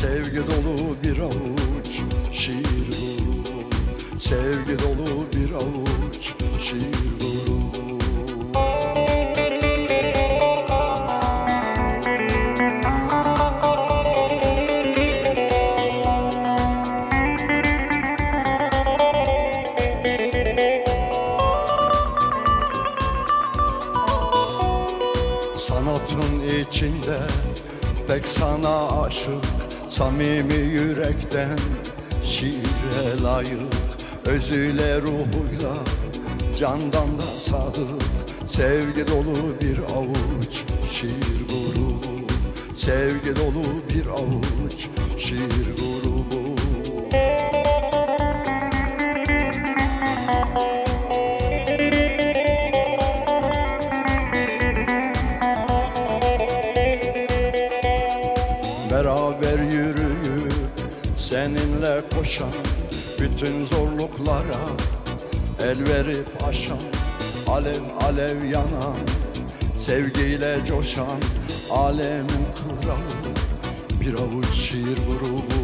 Sevgi dolu bir avuç şiir grubu Sevgi dolu bir avuç şiir grubu Samimi yürekten şiire layık Özüyle ruhuyla candan da sadık Sevgi dolu bir avuç şiir grubu Sevgi dolu bir avuç şiir grubu koşan Bütün zorluklara el verip aşan Alev alev yanan Sevgiyle coşan Alemin kralı Bir avuç şiir grubu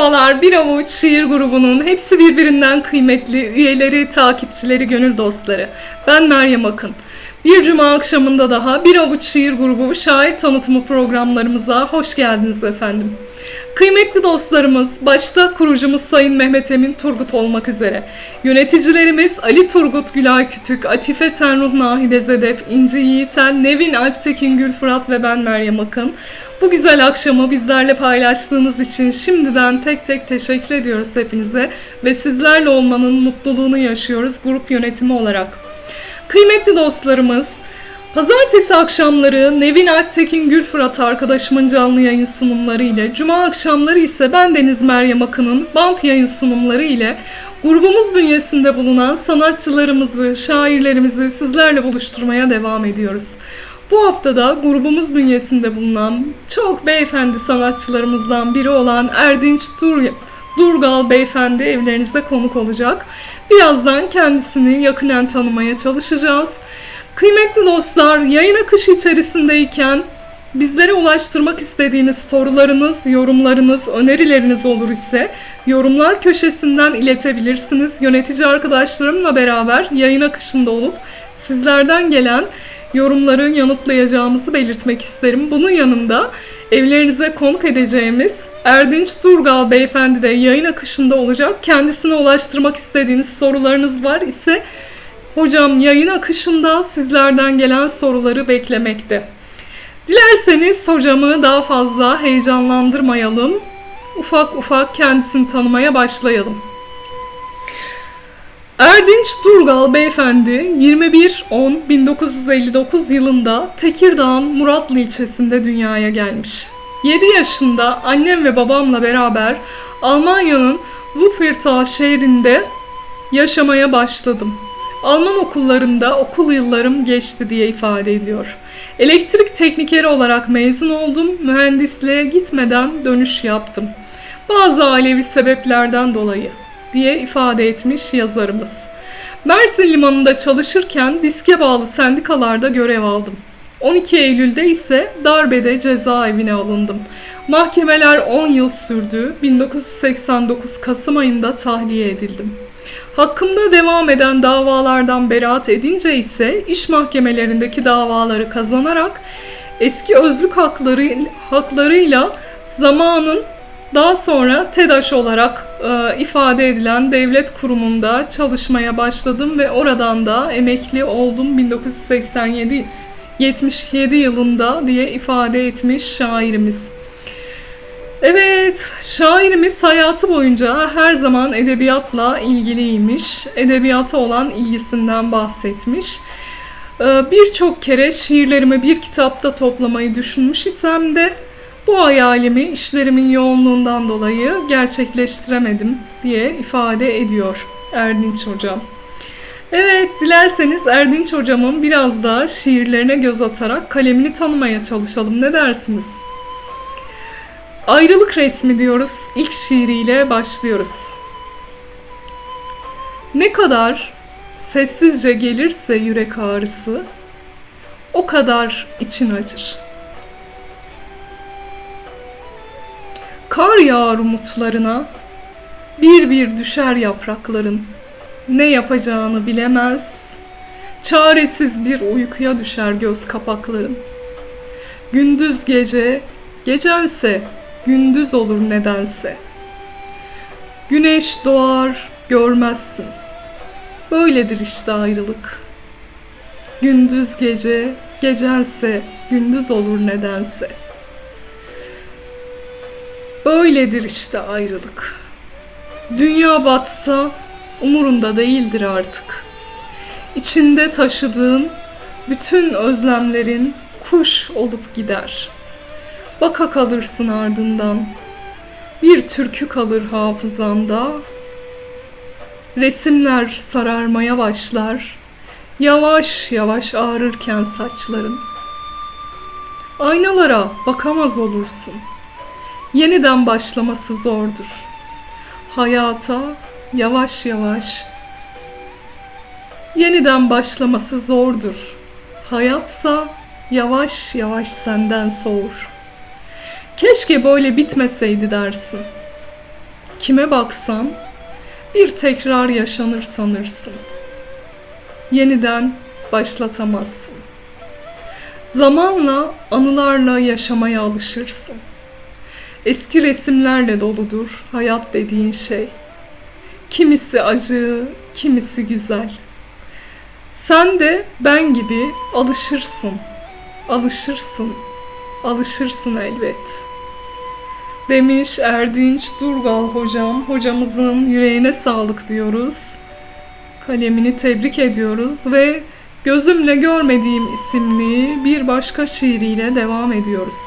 Merhabalar, Bir Avuç Şiir grubunun hepsi birbirinden kıymetli üyeleri, takipçileri, gönül dostları. Ben Meryem Akın. Bir cuma akşamında daha Bir Avuç Şiir grubu şair tanıtımı programlarımıza hoş geldiniz efendim. Kıymetli dostlarımız, başta kurucumuz Sayın Mehmet Emin Turgut olmak üzere, yöneticilerimiz Ali Turgut Gülay Kütük, Atife Tenruh Nahide Zedef, İnci Yiğitel, Nevin Alptekin Gül Fırat ve ben Meryem Akın. Bu güzel akşamı bizlerle paylaştığınız için şimdiden tek tek teşekkür ediyoruz hepinize ve sizlerle olmanın mutluluğunu yaşıyoruz grup yönetimi olarak. Kıymetli dostlarımız, Pazartesi akşamları Nevin Alptekin Gülfırat arkadaşımın canlı yayın sunumları ile, Cuma akşamları ise ben Deniz Meryem Akın'ın bant yayın sunumları ile grubumuz bünyesinde bulunan sanatçılarımızı, şairlerimizi sizlerle buluşturmaya devam ediyoruz. Bu haftada grubumuz bünyesinde bulunan çok beyefendi sanatçılarımızdan biri olan Erdinç Dur Durgal beyefendi evlerinizde konuk olacak. Birazdan kendisini yakinen tanımaya çalışacağız. Kıymetli dostlar, yayın akışı içerisindeyken bizlere ulaştırmak istediğiniz sorularınız, yorumlarınız, önerileriniz olur ise yorumlar köşesinden iletebilirsiniz. Yönetici arkadaşlarımla beraber yayın akışında olup sizlerden gelen yorumları yanıtlayacağımızı belirtmek isterim. Bunun yanında evlerinize konuk edeceğimiz Erdinç Durgal beyefendi de yayın akışında olacak. Kendisine ulaştırmak istediğiniz sorularınız var ise hocam yayın akışında sizlerden gelen soruları beklemekte. Dilerseniz hocamı daha fazla heyecanlandırmayalım. Ufak ufak kendisini tanımaya başlayalım. Erdinç Durgal beyefendi 21-10-1959 yılında Tekirdağ'ın Muratlı ilçesinde dünyaya gelmiş. 7 yaşında annem ve babamla beraber Almanya'nın Wuppertal şehrinde yaşamaya başladım. Alman okullarında okul yıllarım geçti diye ifade ediyor. Elektrik teknikeri olarak mezun oldum, mühendisliğe gitmeden dönüş yaptım. Bazı ailevi sebeplerden dolayı diye ifade etmiş yazarımız. Mersin Limanı'nda çalışırken diske bağlı sendikalarda görev aldım. 12 Eylül'de ise darbede cezaevine alındım. Mahkemeler 10 yıl sürdü. 1989 Kasım ayında tahliye edildim. Hakkımda devam eden davalardan beraat edince ise iş mahkemelerindeki davaları kazanarak eski özlük hakları haklarıyla zamanın daha sonra TEDAŞ olarak e, ifade edilen devlet kurumunda çalışmaya başladım ve oradan da emekli oldum 1987 77 yılında diye ifade etmiş şairimiz. Evet, şairimiz hayatı boyunca her zaman edebiyatla ilgiliymiş. Edebiyata olan ilgisinden bahsetmiş. Ee, Birçok kere şiirlerimi bir kitapta toplamayı düşünmüş isem de bu hayalimi işlerimin yoğunluğundan dolayı gerçekleştiremedim diye ifade ediyor Erdinç Hocam. Evet, dilerseniz Erdinç Hocam'ın biraz daha şiirlerine göz atarak kalemini tanımaya çalışalım. Ne dersiniz? Ayrılık resmi diyoruz. İlk şiiriyle başlıyoruz. Ne kadar sessizce gelirse yürek ağrısı, o kadar için acır. Kar yağar umutlarına, bir bir düşer yaprakların. Ne yapacağını bilemez, çaresiz bir uykuya düşer göz kapakların. Gündüz gece, gecense gündüz olur nedense. Güneş doğar, görmezsin. Böyledir işte ayrılık. Gündüz gece, gecense gündüz olur nedense. Böyledir işte ayrılık. Dünya batsa umurunda değildir artık. İçinde taşıdığın bütün özlemlerin kuş olup gider. Baka kalırsın ardından. Bir türkü kalır hafızanda. Resimler sararmaya başlar. Yavaş yavaş ağrırken saçların. Aynalara bakamaz olursun. Yeniden başlaması zordur. Hayata yavaş yavaş yeniden başlaması zordur. Hayatsa yavaş yavaş senden soğur. Keşke böyle bitmeseydi dersin. Kime baksan bir tekrar yaşanır sanırsın. Yeniden başlatamazsın. Zamanla anılarla yaşamaya alışırsın. Eski resimlerle doludur hayat dediğin şey. Kimisi acı, kimisi güzel. Sen de ben gibi alışırsın. Alışırsın. Alışırsın elbet. Demiş Erdinç Durgal hocam. Hocamızın yüreğine sağlık diyoruz. Kalemini tebrik ediyoruz ve Gözümle Görmediğim isimli bir başka şiiriyle devam ediyoruz.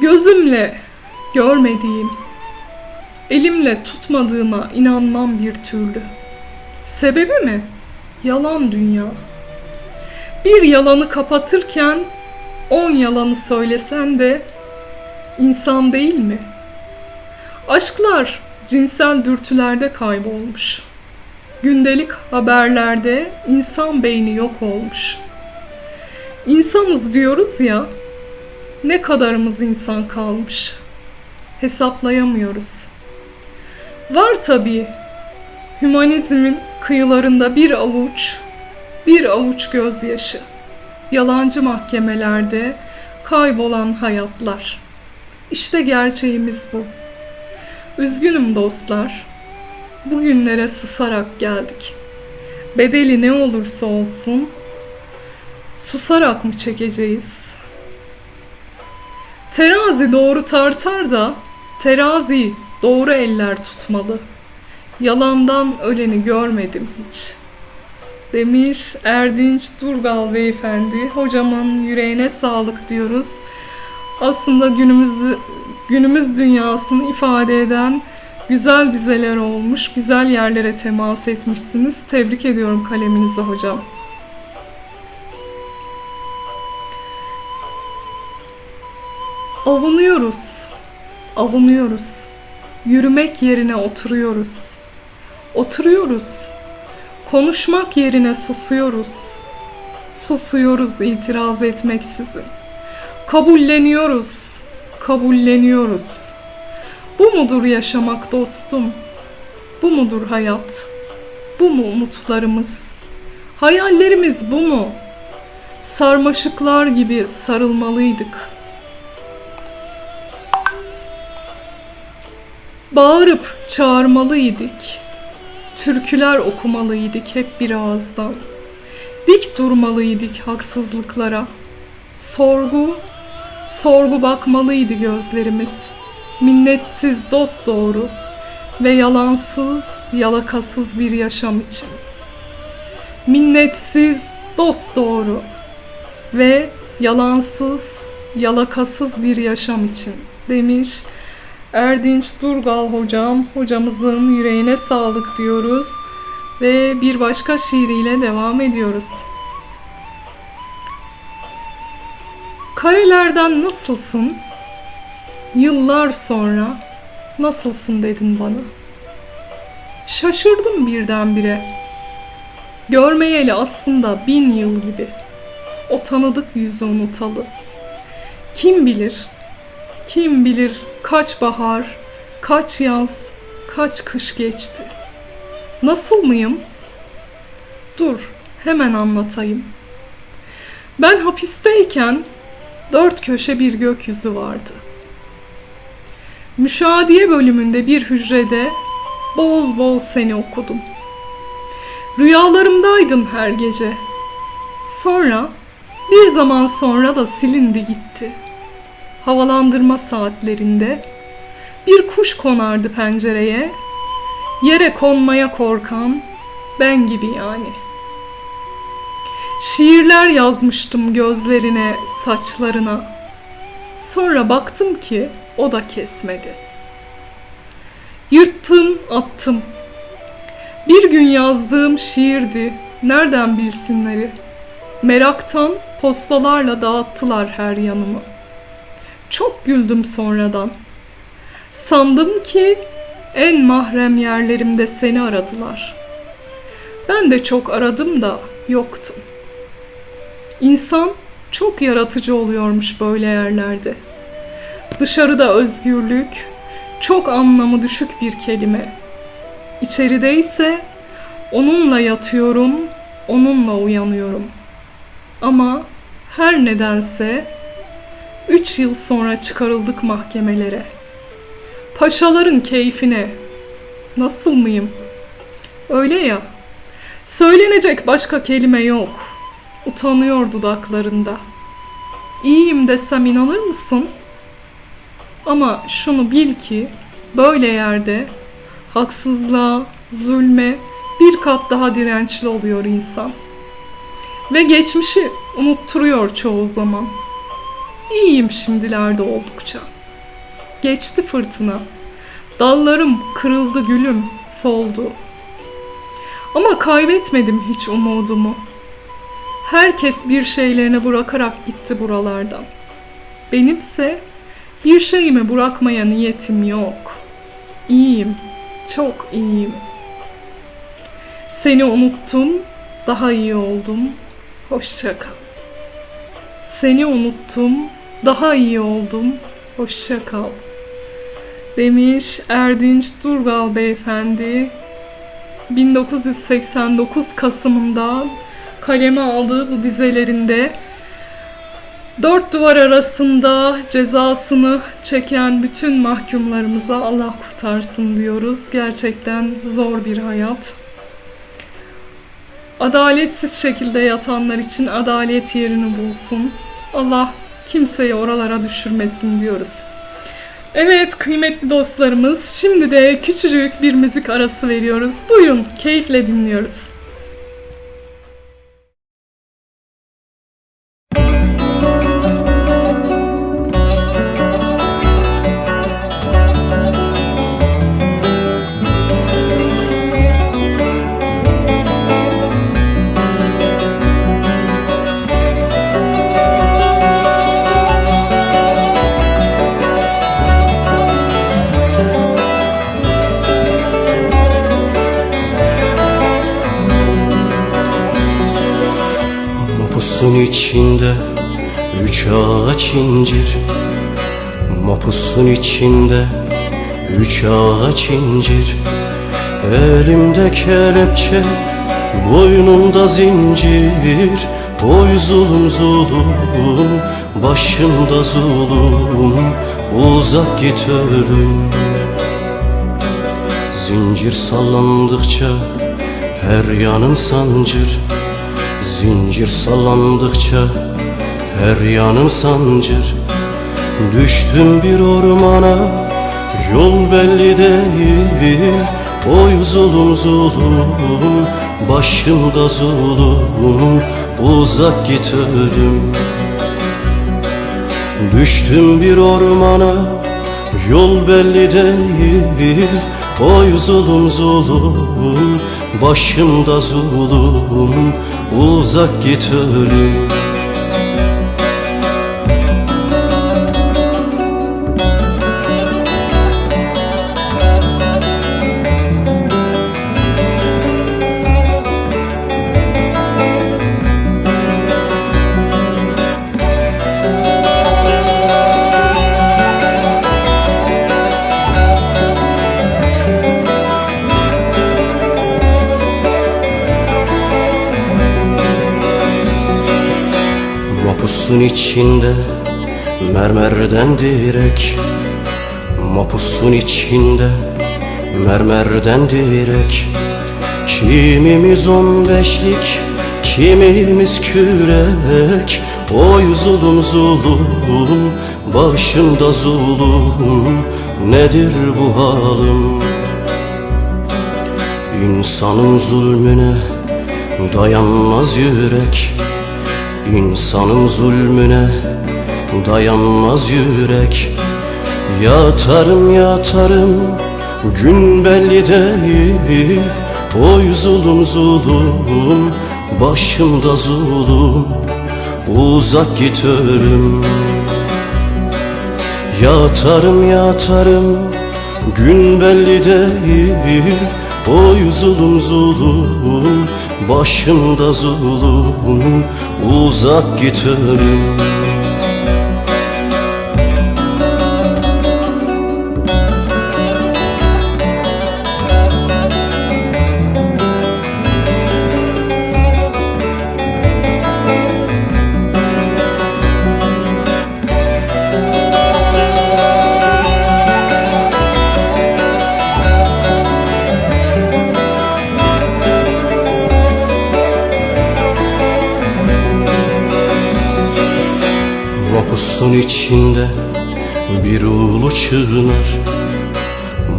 Gözümle görmediğim, elimle tutmadığıma inanmam bir türlü. Sebebi mi? Yalan dünya. Bir yalanı kapatırken on yalanı söylesen de insan değil mi? Aşklar cinsel dürtülerde kaybolmuş. Gündelik haberlerde insan beyni yok olmuş. İnsanız diyoruz ya, ne kadarımız insan kalmış? Hesaplayamıyoruz. Var tabii hümanizmin kıyılarında bir avuç, bir avuç gözyaşı. Yalancı mahkemelerde kaybolan hayatlar. İşte gerçeğimiz bu. Üzgünüm dostlar. Bugünlere susarak geldik. Bedeli ne olursa olsun susarak mı çekeceğiz? Terazi doğru tartar da terazi doğru eller tutmalı. Yalandan öleni görmedim hiç. Demiş Erdinç Durgal beyefendi. Hocamın yüreğine sağlık diyoruz. Aslında günümüzde günümüz dünyasını ifade eden güzel dizeler olmuş, güzel yerlere temas etmişsiniz. Tebrik ediyorum kaleminizle hocam. Avunuyoruz, avunuyoruz. Yürümek yerine oturuyoruz. Oturuyoruz. Konuşmak yerine susuyoruz. Susuyoruz itiraz etmeksizin. Kabulleniyoruz. Kabulleniyoruz. Bu mudur yaşamak dostum? Bu mudur hayat? Bu mu umutlarımız? Hayallerimiz bu mu? Sarmaşıklar gibi sarılmalıydık. Bağırıp çağırmalıydık. Türküler okumalıydık hep bir ağızdan. Dik durmalıydık haksızlıklara. Sorgu, sorgu bakmalıydı gözlerimiz. Minnetsiz dost doğru ve yalansız, yalakasız bir yaşam için. Minnetsiz dost doğru ve yalansız, yalakasız bir yaşam için demiş Erdinç Durgal hocam. Hocamızın yüreğine sağlık diyoruz ve bir başka şiiriyle devam ediyoruz. Karelerden nasılsın? Yıllar sonra nasılsın dedin bana. Şaşırdım birdenbire. Görmeyeli aslında bin yıl gibi. O tanıdık yüzü unutalı. Kim bilir, kim bilir kaç bahar, kaç yaz, kaç kış geçti. Nasıl mıyım? Dur, hemen anlatayım. Ben hapisteyken dört köşe bir gökyüzü vardı. Müşahediye bölümünde bir hücrede bol bol seni okudum. Rüyalarımdaydın her gece. Sonra bir zaman sonra da silindi gitti. Havalandırma saatlerinde bir kuş konardı pencereye. Yere konmaya korkan ben gibi yani. Şiirler yazmıştım gözlerine, saçlarına. Sonra baktım ki o da kesmedi. Yırttım, attım. Bir gün yazdığım şiirdi. Nereden bilsinleri? Meraktan postalarla dağıttılar her yanımı. Çok güldüm sonradan. Sandım ki en mahrem yerlerimde seni aradılar. Ben de çok aradım da yoktun. İnsan çok yaratıcı oluyormuş böyle yerlerde. Dışarıda özgürlük, çok anlamı düşük bir kelime. İçeride ise onunla yatıyorum, onunla uyanıyorum. Ama her nedense üç yıl sonra çıkarıldık mahkemelere. Paşaların keyfine. Nasıl mıyım? Öyle ya. Söylenecek başka kelime yok. Utanıyor dudaklarında. İyiyim desem inanır mısın? Ama şunu bil ki böyle yerde haksızlığa, zulme bir kat daha dirençli oluyor insan. Ve geçmişi unutturuyor çoğu zaman. İyiyim şimdilerde oldukça. Geçti fırtına. Dallarım kırıldı gülüm, soldu. Ama kaybetmedim hiç umudumu. Herkes bir şeylerini bırakarak gitti buralardan. Benimse bir şeyimi bırakmaya niyetim yok. İyiyim, çok iyiyim. Seni unuttum, daha iyi oldum. Hoşça kal. Seni unuttum, daha iyi oldum. Hoşça kal. Demiş Erdinç Durgal beyefendi. 1989 Kasım'ında kaleme aldığı bu dizelerinde dört duvar arasında cezasını çeken bütün mahkumlarımıza Allah kurtarsın diyoruz. Gerçekten zor bir hayat. Adaletsiz şekilde yatanlar için adalet yerini bulsun. Allah kimseyi oralara düşürmesin diyoruz. Evet kıymetli dostlarımız şimdi de küçücük bir müzik arası veriyoruz. Buyurun keyifle dinliyoruz. İçinde üç ağaç incir Mapusun içinde üç ağaç incir. Elimde kelepçe, boynumda zincir. Oy zulüm zulüm, başımda zulüm. Uzak git ölüm. Zincir sallandıkça her yanın sancır Zincir sallandıkça her yanım sancır. Düştüm bir ormana yol belli değil. Oy zulüm zulüm başımda zulüm. Uzak git ölüm. Düştüm bir ormana Yol belli değil. Oy zulüm zulüm Başımda zulüm Uzak git ölüm Mapusun içinde mermerden direk. Mapusun içinde mermerden direk. Kimimiz on beşlik, kimimiz kürek. Oy zulüm zulüm, başımda zulüm Nedir bu halim? İnsanın zulmüne dayanmaz yürek İnsanın zulmüne dayanmaz yürek. Yatarım yatarım gün belli değil. Oy zulüm zulüm başımda zulüm. Uzak git ölüm. Yatarım yatarım gün belli değil. Oy zulüm zulüm başımda zulüm Uzak git Mapusun içinde bir ulu çınar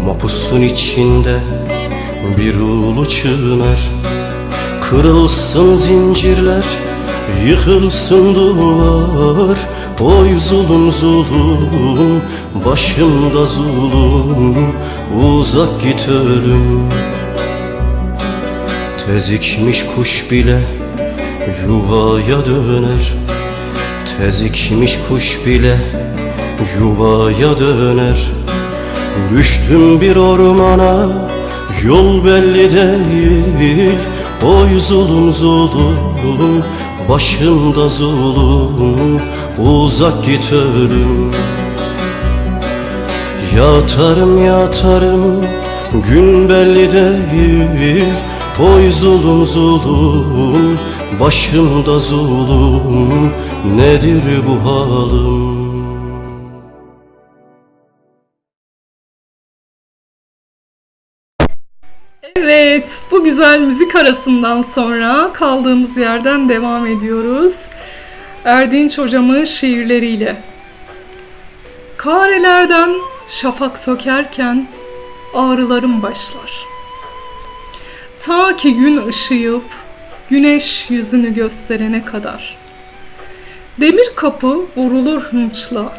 Mapusun içinde bir ulu çınar Kırılsın zincirler, yıkılsın duvar Oy zulüm zulüm, başımda zulüm Uzak git ölüm. Tezikmiş kuş bile yuvaya döner Tezikmiş kuş bile yuvaya döner. Düştüm bir ormana yol belli değil. Oy zulüm zulüm başımda zulüm. Uzak git ölüm. Yatarım yatarım gün belli değil. Oy zulüm zulüm başımda zulüm Nedir bu halim Evet, bu güzel müzik arasından sonra kaldığımız yerden devam ediyoruz. Erdinç hocamın şiirleriyle. Karelerden şafak sökerken ağrılarım başlar. Ta ki gün ışıyıp güneş yüzünü gösterene kadar. Demir kapı vurulur hınçla.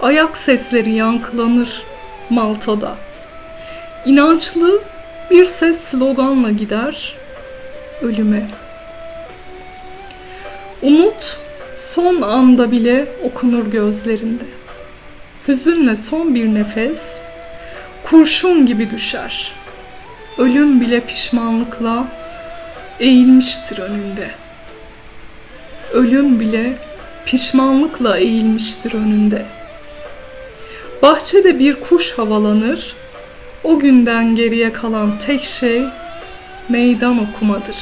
Ayak sesleri yankılanır Malta'da. İnançlı bir ses sloganla gider ölüme. Umut son anda bile okunur gözlerinde. Hüzünle son bir nefes kurşun gibi düşer. Ölüm bile pişmanlıkla eğilmiştir önünde. Ölüm bile pişmanlıkla eğilmiştir önünde. Bahçede bir kuş havalanır, o günden geriye kalan tek şey meydan okumadır.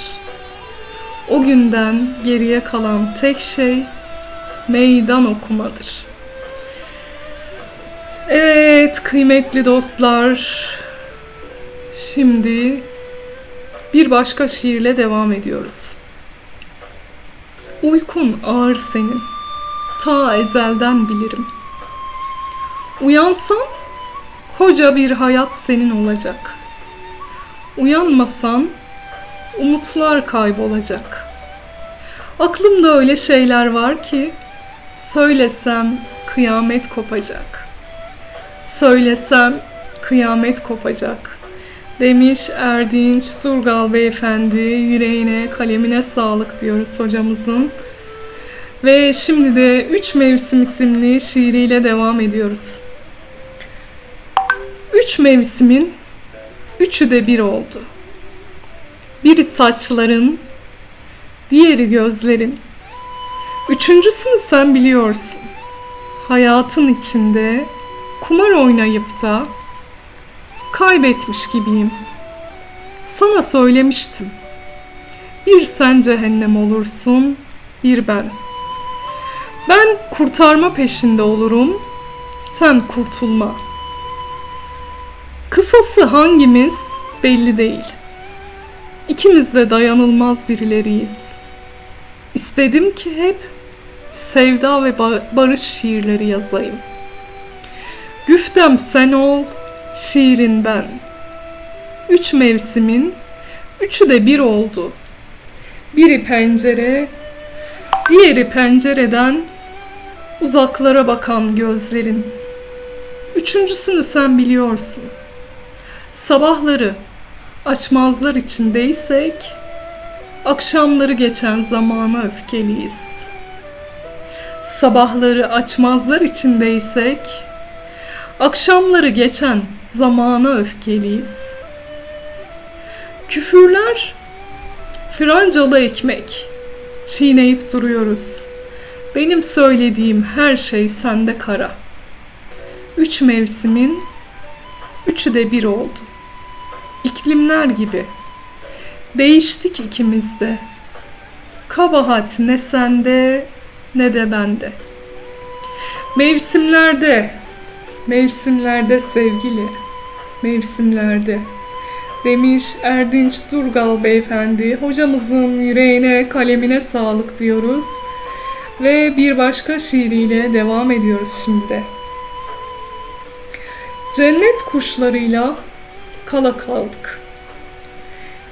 O günden geriye kalan tek şey meydan okumadır. Evet kıymetli dostlar. Şimdi bir başka şiirle devam ediyoruz. Uykun ağır senin. Ta ezelden bilirim. Uyansan koca bir hayat senin olacak. Uyanmasan umutlar kaybolacak. Aklımda öyle şeyler var ki söylesem kıyamet kopacak. Söylesem kıyamet kopacak. Demiş Erdinç Durgal Beyefendi yüreğine kalemine sağlık diyoruz hocamızın. Ve şimdi de Üç Mevsim isimli şiiriyle devam ediyoruz. Üç mevsimin üçü de bir oldu. Biri saçların, diğeri gözlerin. Üçüncüsünü sen biliyorsun. Hayatın içinde kumar oynayıp da kaybetmiş gibiyim. Sana söylemiştim. Bir sen cehennem olursun, bir ben. Ben kurtarma peşinde olurum, sen kurtulma. Kısası hangimiz belli değil. İkimiz de dayanılmaz birileriyiz. İstedim ki hep sevda ve ba- barış şiirleri yazayım. Güftem sen ol, şiirin ben. Üç mevsimin, üçü de bir oldu. Biri pencere, diğeri pencereden uzaklara bakan gözlerin. Üçüncüsünü sen biliyorsun. Sabahları açmazlar içindeysek, akşamları geçen zamana öfkeliyiz. Sabahları açmazlar içindeysek, akşamları geçen zamana öfkeliyiz. Küfürler, francalı ekmek, çiğneyip duruyoruz. Benim söylediğim her şey sende kara. Üç mevsimin, üçü de bir oldu. İklimler gibi. Değiştik ikimiz de. Kabahat ne sende ne de bende. Mevsimlerde, mevsimlerde sevgili, mevsimlerde. Demiş Erdinç Durgal beyefendi. Hocamızın yüreğine, kalemine sağlık diyoruz. Ve bir başka şiiriyle devam ediyoruz şimdi. Cennet kuşlarıyla kala kaldık.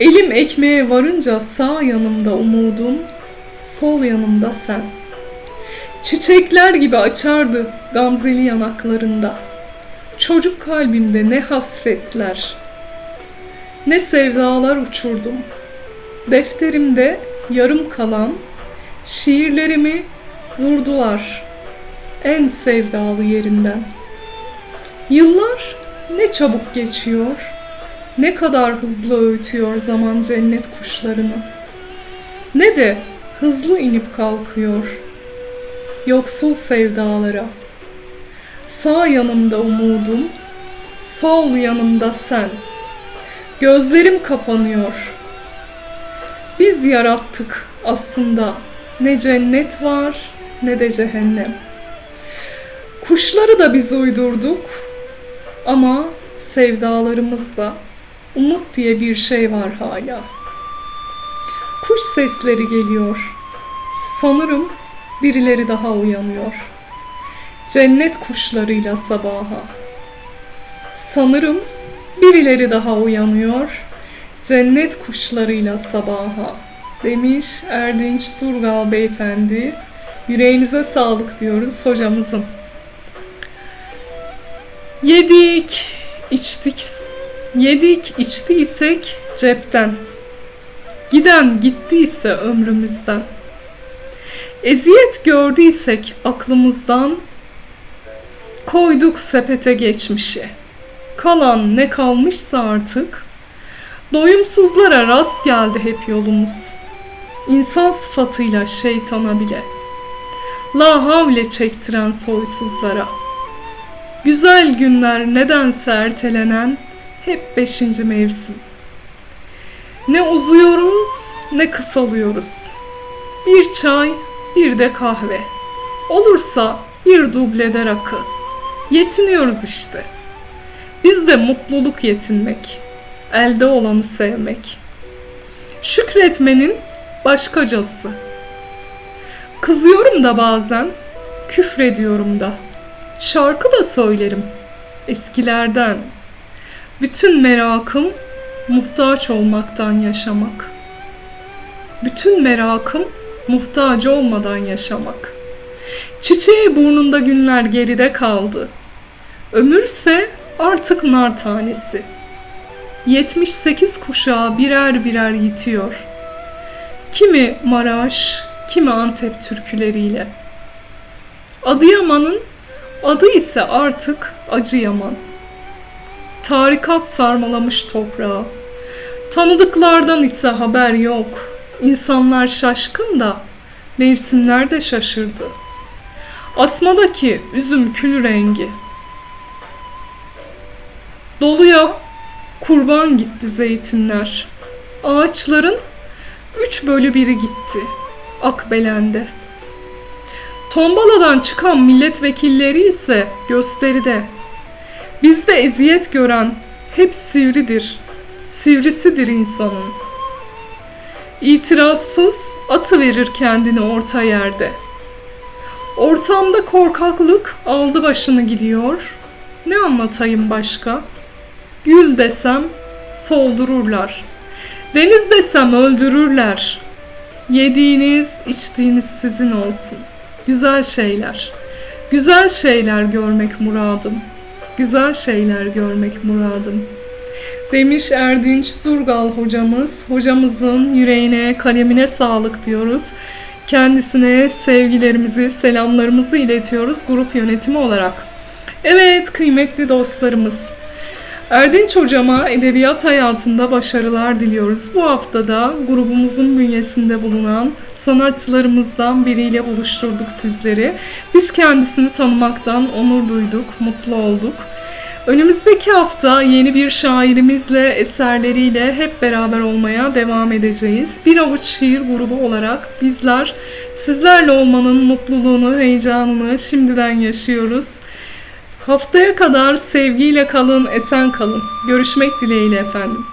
Elim ekmeğe varınca sağ yanımda umudum, sol yanımda sen. Çiçekler gibi açardı gamzeli yanaklarında. Çocuk kalbimde ne hasretler, ne sevdalar uçurdum. Defterimde yarım kalan şiirlerimi vurdular en sevdalı yerinden. Yıllar ne çabuk geçiyor, ne kadar hızlı öğütüyor zaman cennet kuşlarını. Ne de hızlı inip kalkıyor yoksul sevdalara. Sağ yanımda umudum, sol yanımda sen. Gözlerim kapanıyor. Biz yarattık aslında ne cennet var ne de cehennem. Kuşları da biz uydurduk ama sevdalarımızda umut diye bir şey var hala. Kuş sesleri geliyor. Sanırım birileri daha uyanıyor. Cennet kuşlarıyla sabaha. Sanırım birileri daha uyanıyor. Cennet kuşlarıyla sabaha. Demiş Erdinç Durgal beyefendi. Yüreğinize sağlık diyoruz hocamızın. Yedik, içtik, yedik, içtiysek cepten. Giden gittiyse ömrümüzden. Eziyet gördüysek aklımızdan koyduk sepete geçmişi. Kalan ne kalmışsa artık doyumsuzlara rast geldi hep yolumuz. İnsan sıfatıyla şeytana bile. La havle çektiren soysuzlara. Güzel günler nedense ertelenen hep beşinci mevsim. Ne uzuyoruz ne kısalıyoruz. Bir çay, bir de kahve. Olursa bir dublede rakı. Yetiniyoruz işte. Bizde mutluluk yetinmek. Elde olanı sevmek. Şükretmenin başkacası. Kızıyorum da bazen, küfrediyorum da. Şarkı da söylerim eskilerden. Bütün merakım muhtaç olmaktan yaşamak. Bütün merakım muhtaç olmadan yaşamak. Çiçeği burnunda günler geride kaldı. Ömürse artık nar tanesi. 78 kuşağı birer birer yitiyor. Kimi Maraş, kimi Antep türküleriyle. Adıyaman'ın adı ise artık Acıyaman. Tarikat sarmalamış toprağı. Tanıdıklardan ise haber yok. İnsanlar şaşkın da mevsimler de şaşırdı. Asmadaki üzüm kül rengi. Doluya kurban gitti zeytinler. Ağaçların üç bölü biri gitti. Akbelen'de. Tombaladan çıkan milletvekilleri ise gösteride. Bizde eziyet gören hep sivridir. Sivrisidir insanın. İtirazsız atı verir kendini orta yerde. Ortamda korkaklık aldı başını gidiyor. Ne anlatayım başka? Gül desem soldururlar. Deniz desem öldürürler. Yediğiniz, içtiğiniz sizin olsun. Güzel şeyler. Güzel şeyler görmek muradım. Güzel şeyler görmek muradım. Demiş Erdinç Durgal hocamız. Hocamızın yüreğine, kalemine sağlık diyoruz. Kendisine sevgilerimizi, selamlarımızı iletiyoruz grup yönetimi olarak. Evet kıymetli dostlarımız. Erdinç hocama edebiyat hayatında başarılar diliyoruz. Bu haftada grubumuzun bünyesinde bulunan sanatçılarımızdan biriyle buluşturduk sizleri. Biz kendisini tanımaktan onur duyduk, mutlu olduk. Önümüzdeki hafta yeni bir şairimizle, eserleriyle hep beraber olmaya devam edeceğiz. Bir avuç şiir grubu olarak bizler sizlerle olmanın mutluluğunu, heyecanını şimdiden yaşıyoruz. Haftaya kadar sevgiyle kalın, esen kalın. Görüşmek dileğiyle efendim.